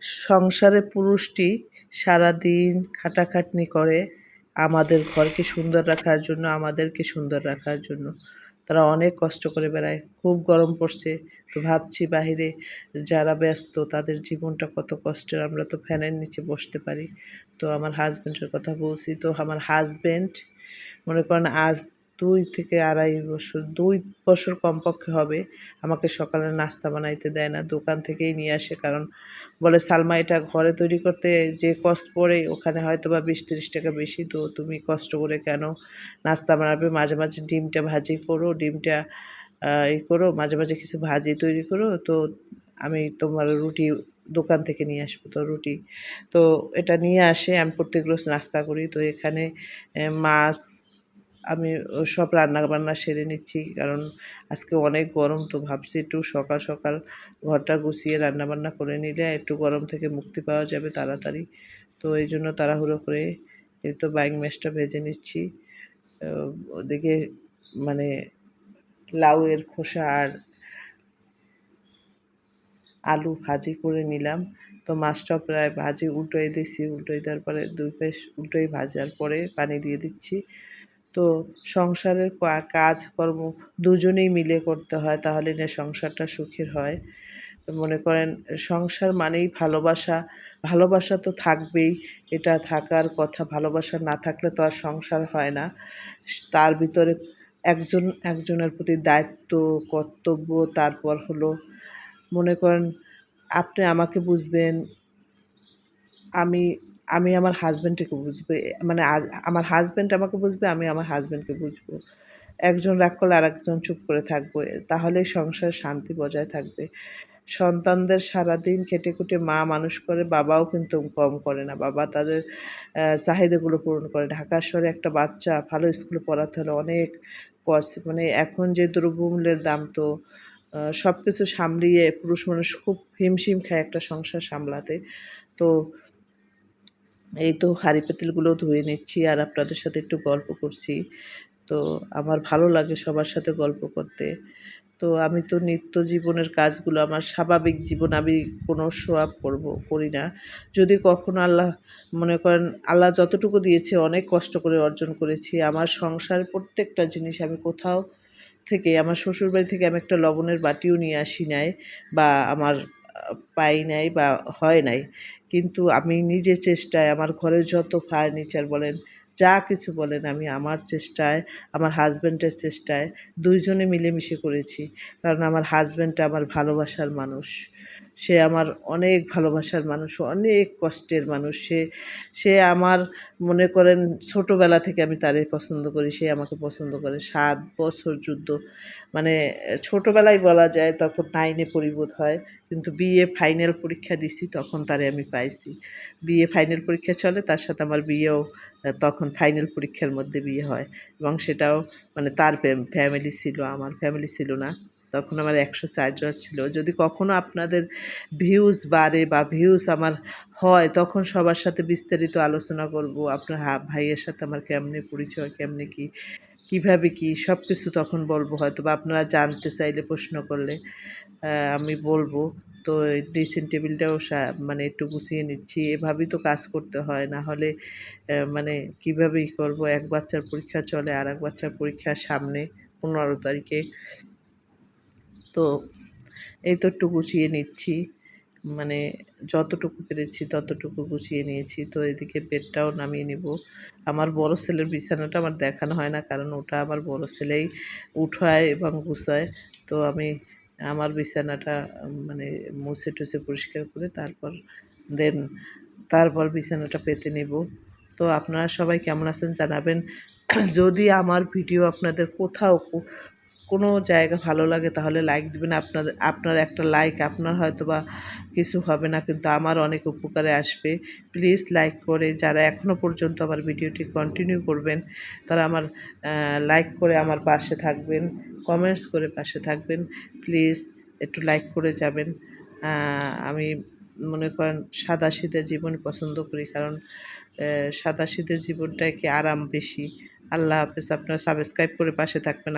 সংসারে পুরুষটি সারাদিন খাটাখাটনি করে আমাদের ঘরকে সুন্দর রাখার জন্য, আমাদেরকে সুন্দর রাখার জন্য। তারা অনেক কষ্ট করে বেড়ায়, খুব গরম পড়ছে। তো ভাবছি বাহিরে যারা ব্যস্ত, তাদের জীবনটা কত কষ্টের, আমরা তো ফ্যানের নিচে বসতে পারি। তো আমার হাজব্যান্ডের কথা বলছি। তো আমার হাজব্যান্ড মনে করেন আজ দুই থেকে আড়াই বছর, দুই বছর কমপক্ষে হবে। আমাকে সকালে নাস্তা বানাইতে দেয় না, দোকান থেকেই নিয়ে আসে কারণ বলে, সালমা, এটা ঘরে তৈরি করতে যে কষ্ট পড়ে, ওখানে হয়তো বা বিশ তিরিশ টাকা বেশি। তো তুমি কষ্ট করে কেন নাস্তা বানাবে? মাঝে মাঝে ডিমটা ভাজি করো, ডিমটা ই করো, মাঝে মাঝে কিছু ভাজি তৈরি করো। তো আমি তোমার রুটি দোকান থেকে নিয়ে আসব তো রুটি। তো এটা নিয়ে আসে, আমি প্রত্যেক রোজ নাস্তা করি। তো এখানে মাছ আমি সব রান্না বান্না সেরে নিচ্ছি। কারণ আজকে অনেক গরম, তো ভাবছি একটু সকাল সকাল ঘরটা গুছিয়ে রান্না বান্না করে নিলে একটু গরম থেকে মুক্তি পাওয়া যাবে তাড়াতাড়ি। তো এই জন্য তাড়াহুড়ো করে এই তো বাইং ম্যাশটা ভেজে নিচ্ছি। ওদিকে মানে লাউয়ের খোসা আর আলু ভাজি করে নিলাম। তো মাছটা প্রায় ভাজি উল্টোই দিচ্ছি উল্টোই দেওয়ার পরে দুই পাশ উল্টোই ভাজার পরে পানি দিয়ে দিচ্ছি। তো সংসারের কাজকর্ম দুজনেই মিলে করতে হয়, তাহলে না সংসারটা সুখের হয়। মনে করেন, সংসার মানেই ভালোবাসা ভালোবাসা তো থাকবেই, এটা থাকার কথা, ভালোবাসা না থাকলে তো আর সংসার হয় না। তার ভিতরে একজন, একজনের প্রতি দায়িত্ব, কর্তব্য, তারপর হলো, মনে করেন, আপনি আমাকে বুঝবেন আমি আমি আমার হাজব্যান্ডকে বুঝবে মানে আমার হাজব্যান্ড আমাকে বুঝবে, আমি আমার হাজব্যান্ডকে বুঝব। একজন রাগ করলে আর একজন চুপ করে থাকব তাহলেই সংসার শান্তি বজায় থাকবে। সন্তানদের সারাদিন খেটে খুটে মা মানুষ করে, বাবাও কিন্তু কম করে না। বাবা তাদের চাহিদাগুলো পূরণ করে। ঢাকা শহরে একটা বাচ্চা, ভালো স্কুলে পড়াতে হলে অনেক কষ্ট মানে এখন যে দ্রব্যমূল্যের দাম তো সব কিছু সামলিয়ে পুরুষ মানুষ খুব হিমশিম খায় একটা সংসার সামলাতে। তো এই তো হাঁড়ি পাতিলগুলো ধুয়ে নিচ্ছি আর আপনাদের সাথে একটু গল্প করছি। তো আমার ভালো লাগে সবার সাথে গল্প করতে। তো আমি তো নিত্য জীবনের কাজগুলো, আমার স্বাভাবিক জীবন আমি কোনো শো আপ করব, করি না। যদি কখনো আল্লাহ, মনে করেন আল্লাহ যতটুকু দিয়েছে, অনেক কষ্ট করে অর্জন করেছি। আমার সংসার প্রত্যেকটা জিনিস আমি কোথাও থেকে, আমার শ্বশুরবাড়ি থেকে আমি একটা লবণের বাটিও নিয়ে আসি নাই বা আমার পাই নাই বা হয় নাই। কিন্তু আমি নিজে চেষ্টায় আমার ঘরের যত ফার্নিচার বলেন, যা কিছু বলেন আমি আমার চেষ্টায়, আমার হাজব্যান্ডের চেষ্টায় দুইজনে মিলেমিশে করেছি। কারণ আমার হাজব্যান্ডটা আমার ভালোবাসার মানুষ। সে আমার অনেক ভালোবাসার মানুষ, অনেক কষ্টের মানুষ। সে সে আমার মনে করেন ছোটোবেলা থেকে আমি তারে পছন্দ করি, সে আমাকে পছন্দ করে। সাত বছর যুদ্ধ মানে ছোটোবেলায় বলা যায় তখন নাইনে পরিবোধ হয়, কিন্তু বিএ ফাইনাল পরীক্ষা দিছি তখন তারে আমি পাইছি। বিএ ফাইনাল পরীক্ষা চলে, তার সাথে আমার বিয়েও তখন ফাইনাল পরীক্ষার মধ্যে বিয়ে হয় এবং সেটাও মানে তার ফ্যামিলি ছিল, আমার ফ্যামিলি ছিল না। তখন আমার একশো চারজন ছিল। যদি কখনো আপনাদের ভিউজ বাড়ে বা ভিউজ আমার হয়, তখন সবার সাথে বিস্তারিত আলোচনা করব। আপনার ভাইয়ের সাথে আমার কেমনে পরিচয়, কেমনে কি, কীভাবে কি সব কিছু তখন বলব হয়তো বা আপনারা জানতে চাইলে প্রশ্ন করলে আমি বলব। তো ড্রেসিং টেবিলটাও মানে একটু গুছিয়ে নিচ্ছি। এভাবেই তো কাজ করতে হয়। না হলে মানে কীভাবেই করব? এক বাচ্চার পরীক্ষা চলে আর এক বাচ্চার পরীক্ষার সামনে, পনেরো তারিখে। তো এই তো একটু গুছিয়ে নিচ্ছি। মানে যতটুকু পেরেছি ততটুকু গুছিয়ে নিয়েছি। তো এদিকে বেডটাও নামিয়ে নিব। আমার বড় ছেলের বিছানাটা আমার দেখানো হয় না, কারণ ওটা আমার বড় ছেলেই উঠায় এবং গুছায়। তো আমি আমার বিছানাটা মানে মুছে টুছে পরিষ্কার করে তারপর দেন তারপর বিছানাটা পেতে নেব। তো আপনারা সবাই কেমন আছেন জানাবেন। যদি আমার ভিডিও আপনাদের কোথাও কোনো জায়গা ভালো লাগে তাহলে লাইক দেবেন। আপনাদের আপনার একটা লাইক আপনার হয়তো বা কিছু হবে না, কিন্তু আমার অনেক উপকারে আসবে। প্লিজ লাইক করে, যারা এখনও পর্যন্ত আমার ভিডিওটি কন্টিনিউ করবেন, তারা আমার লাইক করে আমার পাশে থাকবেন কমেন্টস করে পাশে থাকবেন। প্লিজ একটু লাইক করে যাবেন। আমি মনে করেন সাদা শীতের জীবন পছন্দ করি, কারণ সাদা শীতের জীবনটায় কি আরাম বেশি? আল্লাহ হাফেজ, আপনারা সাবস্ক্রাইব করে পাশে থাকবেন।